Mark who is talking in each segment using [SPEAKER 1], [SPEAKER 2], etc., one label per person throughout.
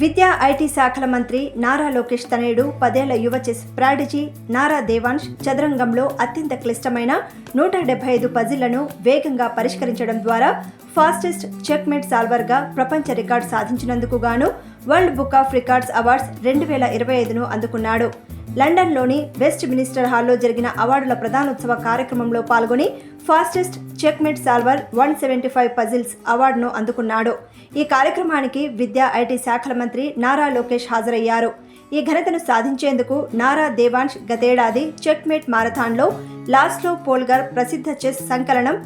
[SPEAKER 1] విద్యా ఐటీ శాఖల మంత్రి నారా లోకేష్ తనయుడు పదేళ్ళ యువ చెస్ ప్రాడిజీ నారా దేవాన్ష్ చదరంగంలో అత్యంత క్లిష్టమైన నూట డెబ్బై ఐదు పజిళ్ళను వేగంగా పరిష్కరించడం ద్వారా ఫాస్టెస్ట్ చెక్మేట్ సాల్వర్గా ప్రపంచ రికార్డు సాధించినందుకు గాను world book of records awards రెండు వేల ఇరవై ఐదును అందుకున్నాడు. లండన్లోని వెస్ట్ మినిస్టర్ హాల్లో జరిగిన అవార్డుల ప్రధానోత్సవ కార్యక్రమంలో పాల్గొని fastest checkmate solver one seventy five puzzles అవార్డును అందుకున్నాడు. ఈ కార్యక్రమానికి విద్యా ఐటీ శాఖల మంత్రి నారా లోకేష్ హాజరయ్యారు. ఈ ఘనతను సాధించేందుకు నారా దేవాన్ష్ గతేడాది చెక్మేట్ మారథాన్లో లాస్లో పోల్గర్ ప్రసిద్ధ చెస్ సంకలనం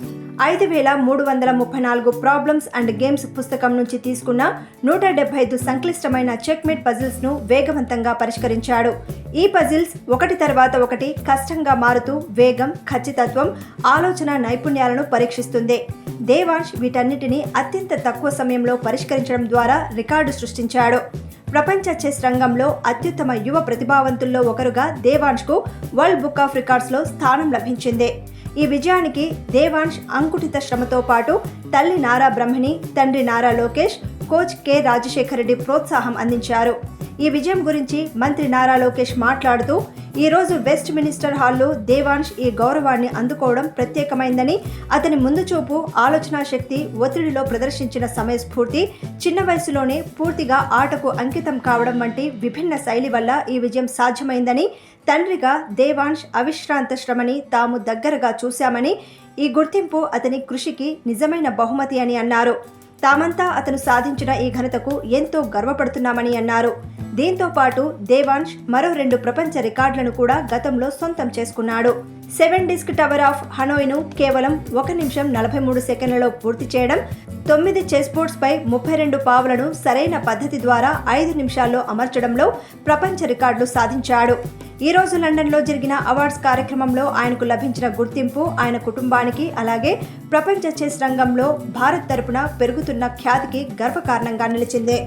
[SPEAKER 1] ఐదు వేల మూడు వందల ముప్పై నాలుగు ప్రాబ్లమ్స్ అండ్ గేమ్స్ పుస్తకం నుంచి తీసుకున్న నూట డెబ్బై ఐదు సంక్లిష్టమైన చెక్మేట్ పజిల్స్ను వేగవంతంగా పరిష్కరించాడు. ఈ పజిల్స్ ఒకటి తర్వాత ఒకటి కష్టంగా మారుతూ వేగం ఖచ్చితత్వం ఆలోచన నైపుణ్యాలను పరీక్షిస్తుంది. దేవాంష్ వీటన్నిటిని అత్యంత తక్కువ సమయంలో పరిష్కరించడం ద్వారా రికార్డు సృష్టించాడు. ప్రపంచ చెస్ రంగంలో అత్యుత్తమ యువ ప్రతిభావంతుల్లో ఒకరుగా దేవాంష్కు వరల్డ్ బుక్ ఆఫ్ రికార్డ్స్లో స్థానం లభించింది. ఈ విజయానికి దేవాంష్ అంకుటిత శ్రమతో పాటు తల్లి నారా బ్రహ్మిణి తండ్రి నారా లోకేష్ కోచ్ కె రాజశేఖర రెడ్డి ప్రోత్సాహం అందించారు. ఈ విజయం గురించి మంత్రి నారా లోకేష్ మాట్లాడుతూ ఈ రోజు వెస్ట్ మినిస్టర్ హాల్లో దేవాన్ష్ ఈ గౌరవాన్ని అందుకోవడం ప్రత్యేకమైందని అతని ముందు చూపు ఆలోచనా శక్తి ఒత్తిడిలో ప్రదర్శించిన సమయస్ఫూర్తి చిన్న వయసులోనే పూర్తిగా ఆటకు అంకితం కావడం వంటి విభిన్న శైలి వల్ల ఈ విజయం సాధ్యమైందని తండ్రిగా దేవాన్ష్ అవిశ్రాంత శ్రమని తాము దగ్గరగా చూశామని ఈ గుర్తింపు అతని కృషికి నిజమైన బహుమతి అని అన్నారు. తామంతా అతను సాధించిన ఈ ఘనతకు ఎంతో గర్వపడుతున్నామని అన్నారు. దీంతో పాటు దేవాన్ష్ మరో రెండు ప్రపంచ రికార్డులను కూడా గతంలో సొంతం చేసుకున్నాడు. సెవెన్ డిస్క్ టవర్ ఆఫ్ హనోయ్ను కేవలం ఒక నిమిషం నలభై మూడు సెకండ్లలో పూర్తి చేయడం తొమ్మిది చెస్ బోర్డ్స్ పై ముప్పై రెండు పావులను సరైన పద్ధతి ద్వారా ఐదు నిమిషాల్లో అమర్చడంలో ప్రపంచ రికార్డులు సాధించాడు. ఈ రోజు లండన్లో జరిగిన అవార్డ్స్ కార్యక్రమంలో ఆయనకు లభించిన గుర్తింపు ఆయన కుటుంబానికి అలాగే ప్రపంచ చెస్ రంగంలో భారత్ తరపున పెరుగుతున్న ఖ్యాతికి గర్వకారణంగా నిలిచిందే.